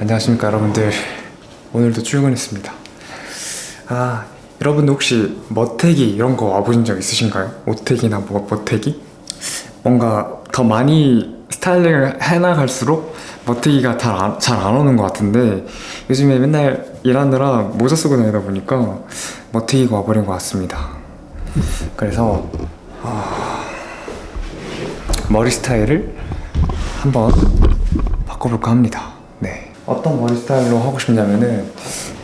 안녕하십니까 여러분들 오늘도 출근했습니다 아 여러분들 혹시 머태기 이런 거 와보신 적 있으신가요? 오태기나 뭐 머태기? 뭔가 더 많이 스타일링을 해나갈수록 머태기가 잘안 오는 것 같은데 요즘에 맨날 일하느라 모자 쓰고 다니다 보니까 머태기가 와버린 것 같습니다 그래서 아, 머리 스타일을 한번 바꿔볼까 합니다. 네. 어떤 머리 스타일로 하고 싶냐면은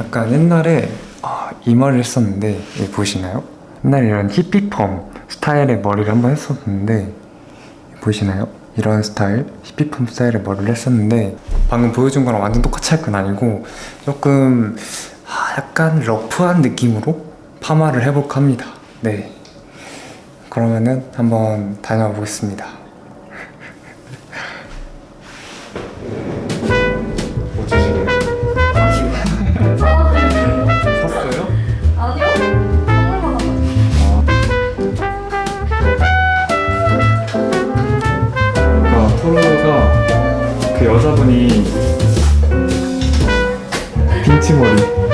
약간 옛날에 아, 이 머리를 했었는데 여기 보이시나요? 옛날에 이런 히피펌 스타일의 머리를 한번 했었는데 보이시나요? 이런 스타일 히피펌 스타일의 머리를 했었는데 방금 보여준 거랑 완전 똑같이 할 건 아니고 조금 아, 약간 러프한 느낌으로 파마를 해볼까 합니다. 네. 그러면은 한번 다녀와 보겠습니다. 여자분이 빈치머리.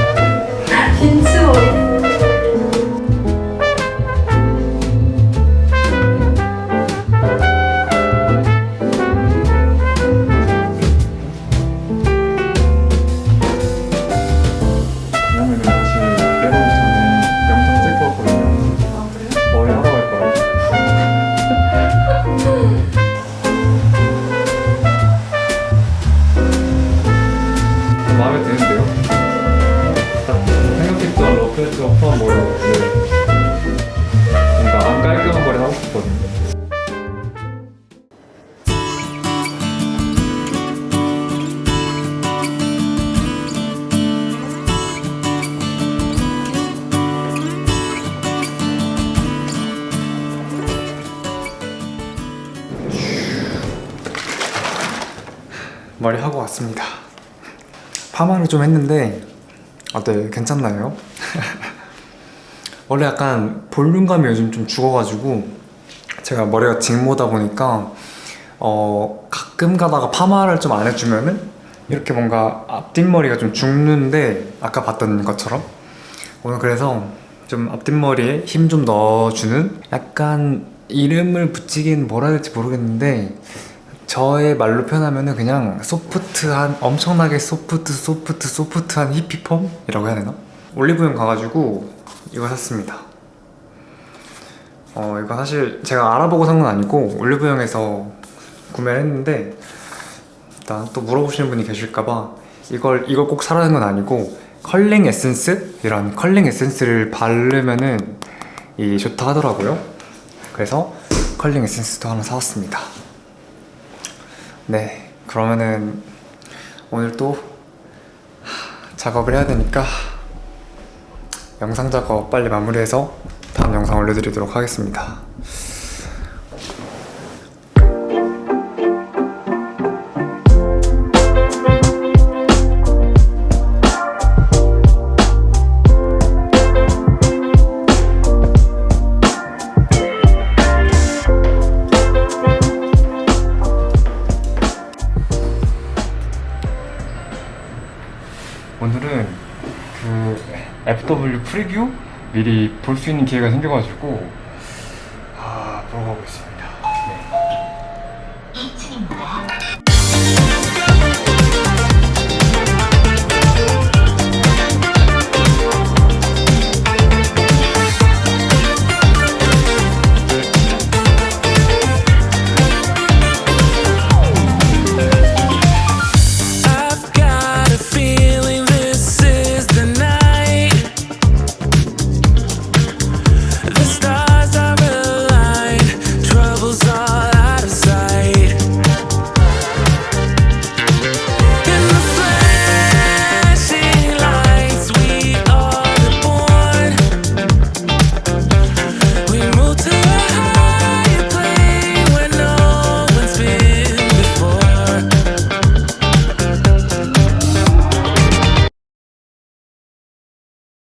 머리 하고 왔습니다. 파마를 좀 했는데 어때 괜찮나요? 원래 약간 볼륨감이 요즘 좀 죽어가지고 제가 머리가 직모다 보니까 어 가끔 가다가 파마를 좀 안 해주면은 이렇게 뭔가 앞뒷머리가 좀 죽는데 아까 봤던 것처럼 오늘 그래서 좀 앞뒷머리에 힘 좀 넣어주는 약간 이름을 붙이긴 뭐라 해야 될지 모르겠는데 저의 말로 표현하면은 그냥 소프트한 엄청나게 소프트 소프트 소프트한 히피펌이라고 해야 되나? 올리브영 가가지고 이거 샀습니다. 어 이거 사실 제가 알아보고 산 건 아니고 올리브영에서 구매를 했는데 일단 또 물어보시는 분이 계실까봐 이걸 이걸 꼭 사라는 건 아니고 컬링 에센스 이런 컬링 에센스를 바르면은 이 좋다 하더라고요. 그래서 컬링 에센스도 하나 사왔습니다. 네, 그러면은 오늘 또 하, 작업을 해야 되니까 영상 작업 빨리 마무리해서 다음 영상 올려드리도록 하겠습니다. 오늘은 그 FW 프리뷰 미리 볼 수 있는 기회가 생겨가지고 아 보러 가고 있습니다.